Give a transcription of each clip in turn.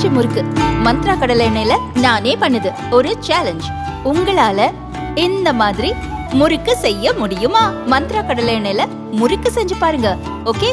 பஞ்சு முறுக்கு. மந்த்ரா கடலை எண்ணெயில நானே பண்ணுது. ஒரு சேலஞ்ச் உங்களால இந்த மாதிரி முறுக்கு செய்ய முடியுமா? மந்த்ரா கடலை எண்ணெயில முறுக்கு செஞ்சு பாருங்க. ஓகே?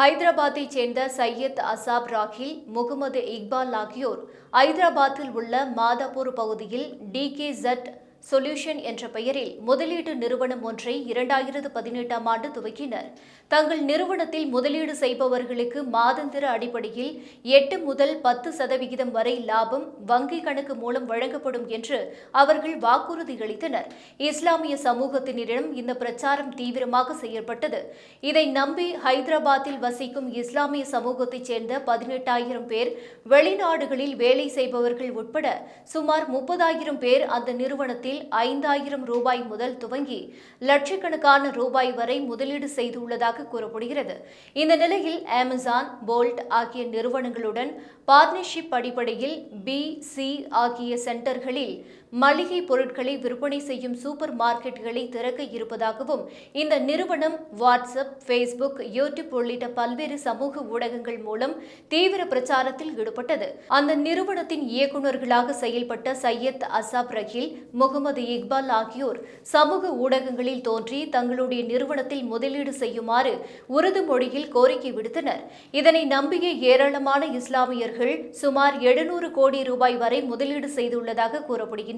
ஹைதராபாத்தைச் சேர்ந்த சையத் அசாப் ராகில் முகமது இக்பால் ஆகியோர் ஐதராபாத்தில் உள்ள மாதாப்பூர் பகுதியில் டிகே ஜட் சொல்யூஷன் என்ற பெயரில் முதலீட்டு நிறுவனம் ஒன்றை இரண்டாயிரத்து பதினெட்டாம் ஆண்டு துவக்கினர். தங்கள் நிறுவனத்தில் முதலீடு செய்பவர்களுக்கு மாதந்திர அடிப்படையில் எட்டு முதல் பத்து சதவிகிதம் வரை லாபம் வங்கி கணக்கு மூலம் வழங்கப்படும் என்று அவர்கள் வாக்குறுதி அளித்தனர் இஸ்லாமிய சமூகத்தினரிடம் இந்த பிரச்சாரம் தீவிரமாக செயல்பட்டது இதை நம்பி ஹைதராபாத்தில் வசிக்கும் இஸ்லாமிய சமூகத்தைச் சேர்ந்த பதினெட்டாயிரம் பேர் வெளிநாடுகளில் வேலை செய்பவர்கள் உட்பட சுமார் முப்பதாயிரம் பேர் அந்த நிறுவனத்தில் ஐந்தாயிரம் ரூபாய் முதல் துவங்கி லட்சக்கணக்கான ரூபாய் வரை முதலீடு செய்துள்ளதாக கூறப்படுகிறது. இந்த நிலையில் அமேசான் போல்ட் ஆகிய நிறுவனங்களுடன் பார்ட்னர்ஷிப் அடிப்படையில் பி சி ஆகிய சென்டர்களில் மளிகை பொருட்களை விற்பனை செய்யும் சூப்பர் மார்க்கெட்டுகளை திறக்க இருப்பதாகவும் இந்த நிறுவனம் வாட்ஸ்அப் ஃபேஸ்புக் யூடியூப் உள்ளிட்ட பல்வேறு சமூக ஊடகங்கள் மூலம் தீவிர பிரச்சாரத்தில் ஈடுபட்டது. அந்த நிறுவனத்தின் இயக்குநர்களாக செயல்பட்ட சையத் அசாப் ரஹில் முகமது இக்பால் ஆகியோர் சமூக ஊடகங்களில் தோன்றி தங்களுடைய நிறுவனத்தில் முதலீடு செய்யுமாறு உருது மொழியில் கோரிக்கை விடுத்தனர். இதனை நம்பிய ஏராளமான இஸ்லாமியர்கள் சுமார் எழுநூறு கோடி ரூபாய் வரை முதலீடு செய்துள்ளதாக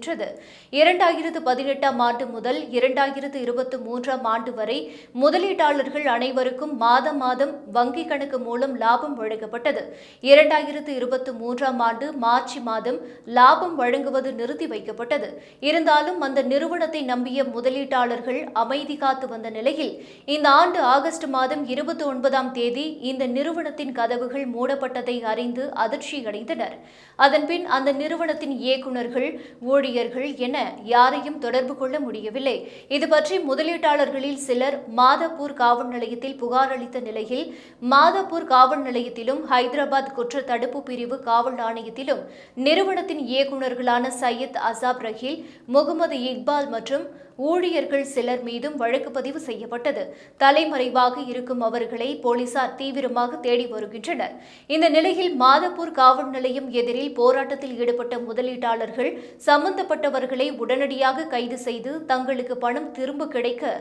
கூறப்படுகின்றது இரண்டாயிரத்து பதினெட்டாம் ஆண்டு முதல் இரண்டாயிரத்து இருபத்தி மூன்றாம் ஆண்டு வரை முதலீட்டாளர்கள் அனைவருக்கும் மாதம் மாதம் வங்கிக் கணக்கு மூலம் லாபம் வழங்கப்பட்டது. இரண்டாயிரத்து இருபத்தி மூன்றாம் ஆண்டு மார்ச் மாதம் லாபம் வழங்குவது நிறுத்தி வைக்கப்பட்டது. இருந்தாலும் அந்த நிறுவனத்தை நம்பிய முதலீட்டாளர்கள் அமைதி காத்து வந்த நிலையில் இந்த ஆண்டு ஆகஸ்ட் மாதம் இருபத்தி ஒன்பதாம் தேதி இந்த நிறுவனத்தின் கதவுகள் மூடப்பட்டதை அறிந்து அதிர்ச்சியடைந்தனர். அதன்பின் அந்த நிறுவனத்தின் இயக்குநர்கள் ஊழியர் ஊழியர்கள் என யாரையும் தொடர்பு கொள்ள முடியவில்லை. இதுபற்றி முதலீட்டாளர்களில் சிலர் மாதப்பூர் காவல் நிலையத்தில் புகார் அளித்த நிலையில் மாதப்பூர் காவல் நிலையத்திலும் ஹைதராபாத் குற்ற தடுப்பு பிரிவு காவல் ஆணையத்திலும் நிறுவனத்தின் இயக்குநர்களான சையத் அசாப் ரஹீல் முகமது இக்பால் மற்றும் ஊழியர்கள் சிலர் மீதும் வழக்கு பதிவு செய்யப்பட்டது. தலைமறைவாக இருக்கும் அவர்களை போலீசார் தீவிரமாக தேடி வருகின்றனர். இந்த நிலையில் மாதப்பூர் காவல் நிலையம் எதிரில் போராட்டத்தில் ஈடுபட்ட முதலீட்டாளர்கள் சம்பந்த சம்பந்தப்பட்டவர்களை உடனடியாக கைது செய்து தங்களுக்கு பணம் திரும்ப கிடைக்க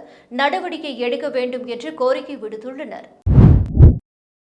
நடவடிக்கை எடுக்க வேண்டும் என்று கோரிக்கை விடுத்துள்ளனர்.